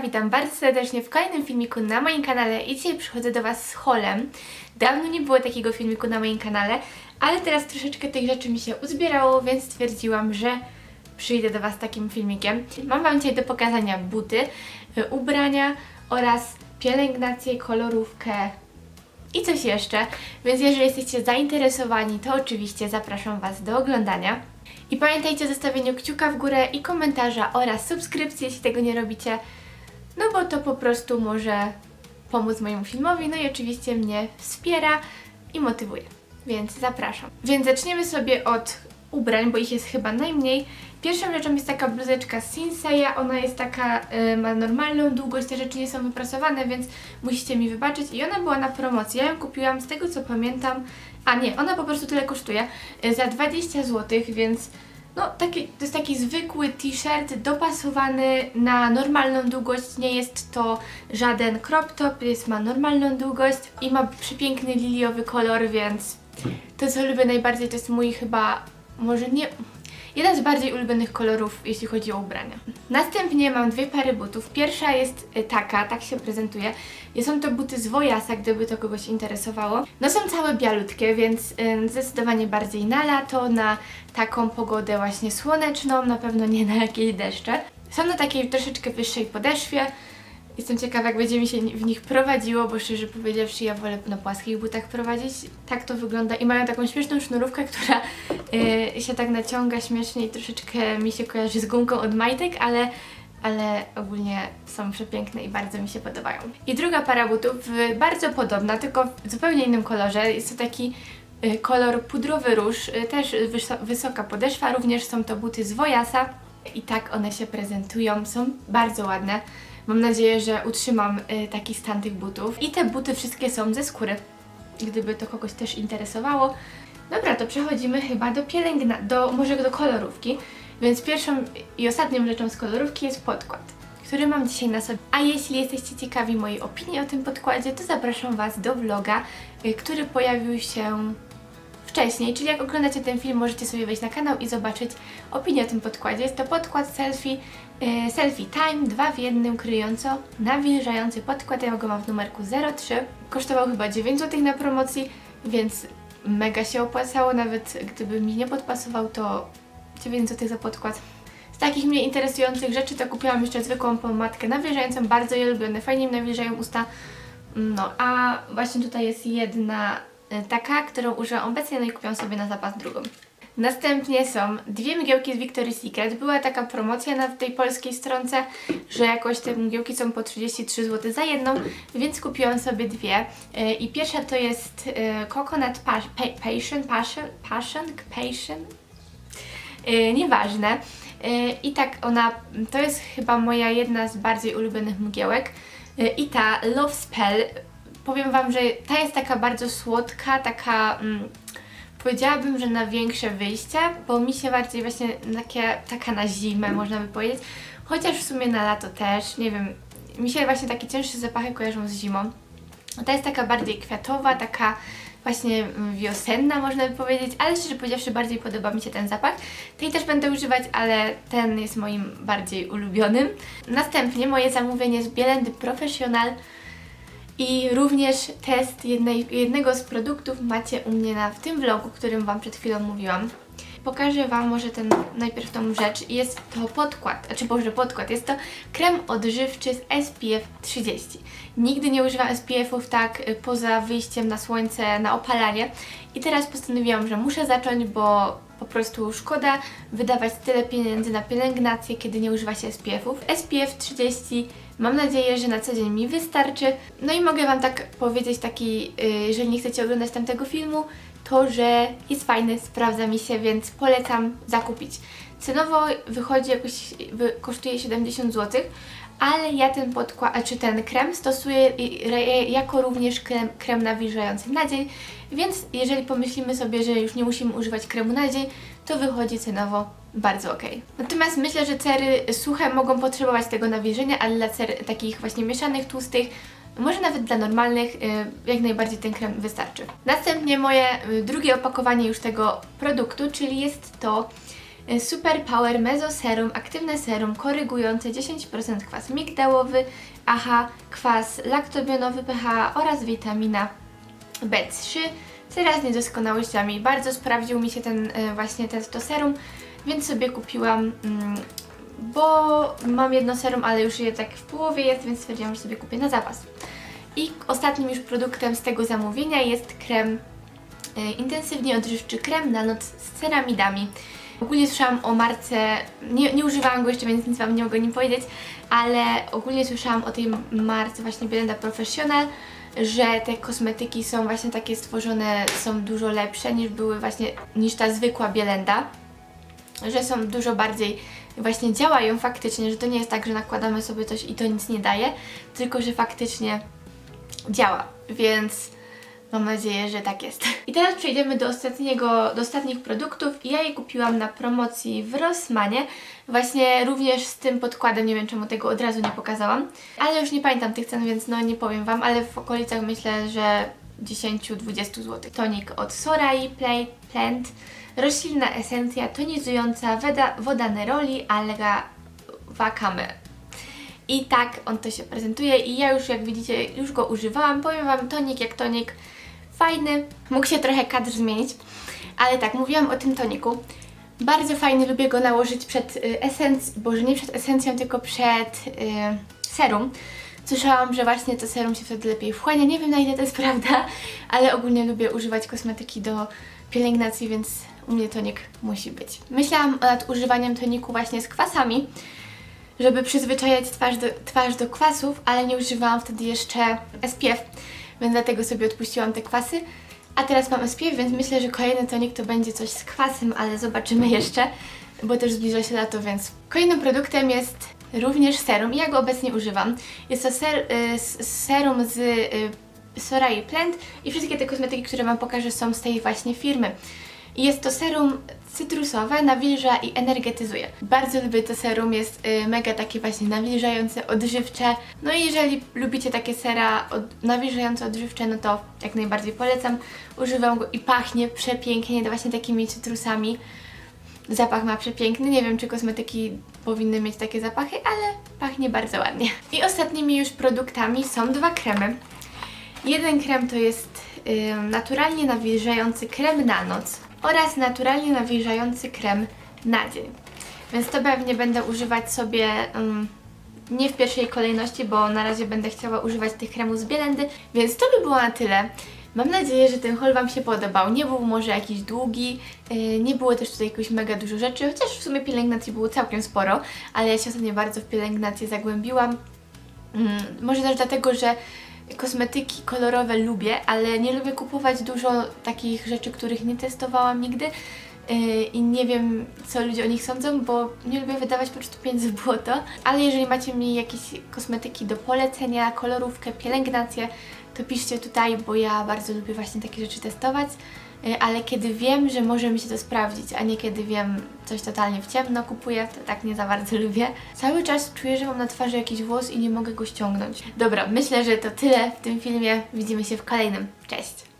Witam bardzo serdecznie w kolejnym filmiku na moim kanale i dzisiaj przychodzę do Was z holem. Dawno nie było takiego filmiku na moim kanale, ale teraz troszeczkę tych rzeczy mi się uzbierało, więc stwierdziłam, że przyjdę do Was takim filmikiem. Mam Wam dzisiaj do pokazania buty, y, ubrania oraz pielęgnację, kolorówkę i coś jeszcze, więc jeżeli jesteście zainteresowani, to oczywiście zapraszam Was do oglądania. I pamiętajcie o zostawieniu kciuka w górę i komentarza oraz subskrypcji, jeśli tego nie robicie, no bo to po prostu może pomóc mojemu filmowi, no i oczywiście mnie wspiera i motywuje, więc zapraszam. Więc zaczniemy sobie od ubrań, bo ich jest chyba najmniej. Pierwszą rzeczą jest taka bluzeczka Sinseya, ona jest taka, y, ma normalną długość, te rzeczy nie są wyprasowane, więc musicie mi wybaczyć. I ona była na promocji, ja ją kupiłam z tego co pamiętam, a nie, ona po prostu tyle kosztuje, y, za 20 zł, więc no taki, to jest taki zwykły t-shirt dopasowany na normalną długość, nie jest to żaden crop top, jest, ma normalną długość i ma przepiękny liliowy kolor, więc to co lubię najbardziej to jest mój chyba, może nie, jeden z bardziej ulubionych kolorów, jeśli chodzi o ubrania. Następnie mam dwie pary butów. Pierwsza jest y, taka, tak się prezentuje. Są to buty z Wojasa, gdyby to kogoś interesowało. No są całe bialutkie, więc y, zdecydowanie bardziej na lato, na taką pogodę właśnie słoneczną, na pewno nie na jakieś deszcze. Są na takiej troszeczkę wyższej podeszwie. Jestem ciekawa, jak będzie mi się w nich prowadziło, bo szczerze powiedziawszy, ja wolę na płaskich butach prowadzić. Tak to wygląda i mają taką śmieszną sznurówkę, która y, się tak naciąga śmiesznie i troszeczkę mi się kojarzy z gumką od majtek, ale, ale ogólnie są przepiękne i bardzo mi się podobają. I druga para butów, y, bardzo podobna, tylko w zupełnie innym kolorze. Jest to taki y, kolor pudrowy róż, też wyso- wysoka podeszwa, również są to buty z Wojasa. I tak one się prezentują, są bardzo ładne. Mam nadzieję, że utrzymam y, taki stan tych butów. I te buty wszystkie są ze skóry, gdyby to kogoś też interesowało. Dobra, to przechodzimy chyba do pielęgna, do, może do kolorówki. Więc pierwszą i ostatnią rzeczą z kolorówki jest podkład, który mam dzisiaj na sobie. A jeśli jesteście ciekawi mojej opinii o tym podkładzie, to zapraszam Was do vloga, y, który pojawił się wcześniej, czyli jak oglądacie ten film, możecie sobie wejść na kanał i zobaczyć opinię o tym podkładzie. Jest to podkład selfie, e, selfie time, dwa w jednym, kryjąco nawilżający podkład. Ja go mam w numerku 03. Kosztował chyba 9 zł na promocji, więc mega się opłacało, nawet gdyby mi nie podpasował, to 9 zł za podkład. Z takich mnie interesujących rzeczy to kupiłam jeszcze zwykłą pomadkę nawilżającą, bardzo je lubię, one fajnie mi nawilżają usta. No, a właśnie tutaj jest jedna taka, którą używam obecnie, no i kupiłam sobie na zapas drugą. Następnie są dwie mgiełki z Victoria's Secret. Była taka promocja na tej polskiej stronce, że jakoś te mgiełki są po 33 zł za jedną, więc kupiłam sobie dwie. Y, I pierwsza to jest y, Coconut Pas- Pa- Passion, Passion, Passion, Passion, Yy, nieważne. I tak ona, to jest chyba moja jedna z bardziej ulubionych mgiełek. I ta Love Spell, powiem Wam, że ta jest taka bardzo słodka, taka, mm, powiedziałabym, że na większe wyjścia, bo mi się bardziej właśnie takie, taka na zimę, można by powiedzieć. Chociaż w sumie na lato też, nie wiem, mi się właśnie takie cięższe zapachy kojarzą z zimą. Ta jest taka bardziej kwiatowa, taka właśnie mm, wiosenna, można by powiedzieć, ale szczerze powiedziawszy bardziej podoba mi się ten zapach. Tej też będę używać, ale ten jest moim bardziej ulubionym. Następnie moje zamówienie z Bielendy Professional i również test jednej, jednego z produktów macie u mnie na, w tym vlogu, którym Wam przed chwilą mówiłam. Pokażę Wam może ten, najpierw tą rzecz. Jest to podkład, znaczy Boże podkład, jest to krem odżywczy z SPF 30. Nigdy nie używam SPF-ów tak y, poza wyjściem na słońce, na opalanie i teraz postanowiłam, że muszę zacząć, bo po prostu szkoda wydawać tyle pieniędzy na pielęgnację, kiedy nie używa się SPF-ów. SPF 30 mam nadzieję, że na co dzień mi wystarczy. No i mogę Wam tak powiedzieć taki, y, jeżeli nie chcecie oglądać tamtego filmu, to, że jest fajny, sprawdza mi się, więc polecam zakupić. Cenowo wychodzi jakoś, kosztuje 70 zł, ale ja ten podkład, czy ten krem stosuję jako również krem, krem nawilżający na dzień, więc jeżeli pomyślimy sobie, że już nie musimy używać kremu na dzień, to wychodzi cenowo bardzo ok. Natomiast myślę, że cery suche mogą potrzebować tego nawilżenia, ale dla cer takich właśnie mieszanych, tłustych, może nawet dla normalnych, y, jak najbardziej ten krem wystarczy. Następnie moje y, drugie opakowanie już tego produktu, czyli jest to y, Super Power Meso Serum, aktywne serum korygujące 10% kwas migdałowy, AHA, kwas laktobionowy pH oraz witamina B3 Teraz niedoskonałościami. Bardzo sprawdził mi się ten y, właśnie ten to serum, więc sobie kupiłam, mm, bo mam jedno serum, ale już je tak w połowie jest, więc stwierdziłam, że sobie kupię na zapas. I ostatnim już produktem z tego zamówienia jest krem y, intensywnie odżywczy krem na noc z ceramidami. Ogólnie słyszałam o marce, nie, nie używałam go jeszcze, więc nic Wam nie mogę nim powiedzieć, ale ogólnie słyszałam o tej marce właśnie Belenda Professional, że te kosmetyki są właśnie takie stworzone, są dużo lepsze niż były właśnie, niż ta zwykła Bielenda, że są dużo bardziej właśnie działają faktycznie, że to nie jest tak, że nakładamy sobie coś i to nic nie daje, tylko że faktycznie działa, więc mam nadzieję, że tak jest. I teraz przejdziemy do ostatniego, do ostatnich produktów ja je kupiłam na promocji w Rossmanie, właśnie również z tym podkładem, nie wiem czemu tego od razu nie pokazałam, ale już nie pamiętam tych cen, więc no nie powiem Wam, ale w okolicach myślę, że 10-20 zł. Tonik od Sorai Play Plant, roślinna esencja tonizująca, woda, woda neroli, alga wakame. I tak on to się prezentuje i ja już jak widzicie, już go używałam. Powiem Wam, tonik jak tonik, fajny. Mógł się trochę kadr zmienić, ale tak, mówiłam o tym toniku. Bardzo fajny, lubię go nałożyć przed y, esencją, boże nie przed esencją, tylko przed y, serum. Słyszałam, że właśnie to serum się wtedy lepiej wchłania. Nie wiem na ile to jest prawda, ale ogólnie lubię używać kosmetyki do pielęgnacji, więc u mnie tonik musi być. Myślałam nad używaniem toniku właśnie z kwasami, żeby przyzwyczajać twarz do, twarz do kwasów, ale nie używałam wtedy jeszcze SPF, więc dlatego sobie odpuściłam te kwasy. A teraz mam SPF, więc myślę, że kolejny tonik to będzie coś z kwasem, ale zobaczymy jeszcze, bo też zbliża się lato, więc kolejnym produktem jest również serum ja go obecnie używam. Jest to ser, y, serum z y, Sorai Plant i wszystkie te kosmetyki, które Wam pokażę są z tej właśnie firmy. I Jest to serum cytrusowe, nawilża i energetyzuje. Bardzo lubię to serum, jest y, mega takie właśnie nawilżające, odżywcze. No i jeżeli lubicie takie sera od, nawilżające, odżywcze, no to jak najbardziej polecam. Używam go i pachnie przepięknie, właśnie takimi cytrusami. Zapach ma przepiękny, nie wiem czy kosmetyki powinny mieć takie zapachy, ale pachnie bardzo ładnie. I ostatnimi już produktami są dwa kremy. Jeden krem to jest ym, naturalnie nawilżający krem na noc oraz naturalnie nawilżający krem na dzień. Więc to pewnie będę używać sobie ym, nie w pierwszej kolejności, bo na razie będę chciała używać tych kremów z Bielendy, więc to by było na tyle. Mam nadzieję, że ten haul Wam się podobał. Nie był może jakiś długi, yy, nie było też tutaj jakoś mega dużo rzeczy, chociaż w sumie pielęgnacji było całkiem sporo, ale ja się ostatnio bardzo w pielęgnację zagłębiłam. Mm, może też dlatego, że kosmetyki kolorowe lubię, ale nie lubię kupować dużo takich rzeczy, których nie testowałam nigdy yy, i nie wiem, co ludzie o nich sądzą, bo nie lubię wydawać po prostu pieniędzy w błoto. Ale jeżeli macie mi jakieś kosmetyki do polecenia, kolorówkę, pielęgnację, to piszcie tutaj, bo ja bardzo lubię właśnie takie rzeczy testować. Yy, Ale kiedy wiem, że może mi się to sprawdzić, a nie kiedy wiem coś totalnie w ciemno kupuję, to tak nie za bardzo lubię. Cały czas czuję, że mam na twarzy jakiś włos i nie mogę go ściągnąć. Dobra, myślę, że to tyle w tym filmie. Widzimy się w kolejnym. Cześć!